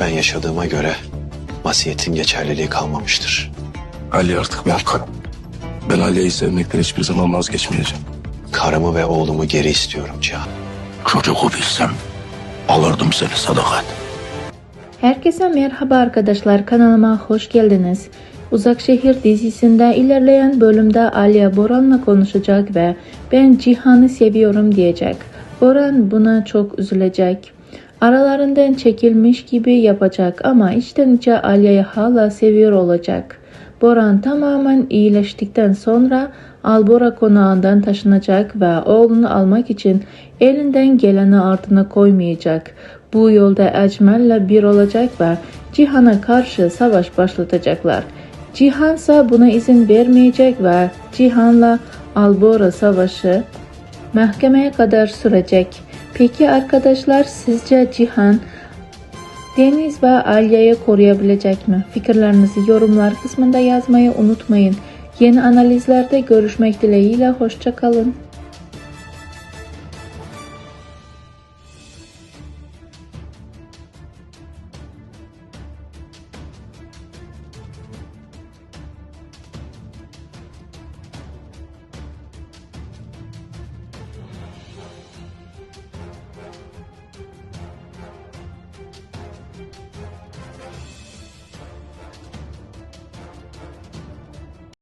Ben yaşadığıma göre vasiyetin geçerliliği kalmamıştır. Ali artık karım. Ben Aliye'yi sevmekten hiçbir zaman vazgeçmeyeceğim. Karımı ve oğlumu geri istiyorum Cihan. Çocuğu bilsem alırdım seni sadakat. Herkese merhaba arkadaşlar kanalıma hoş geldiniz. Uzak Şehir dizisinde ilerleyen bölümde Aliye Boran'la konuşacak ve ben Cihan'ı seviyorum diyecek. Boran buna çok üzülecek. Aralarından çekilmiş gibi yapacak ama içten içe Aliye'yi hala seviyor olacak. Boran tamamen iyileştikten sonra Albora konağından taşınacak ve oğlunu almak için elinden geleni ardına koymayacak. Bu yolda Ecmel'le bir olacak ve Cihan'a karşı savaş başlatacaklar. Cihan ise buna izin vermeyecek ve Cihan'la Albora savaşı mahkemeye kadar sürecek. Peki arkadaşlar sizce Cihan Deniz ve Alya'yı koruyabilecek mi? Fikirlerinizi yorumlar kısmında yazmayı unutmayın. Yeni analizlerde görüşmek dileğiyle hoşçakalın.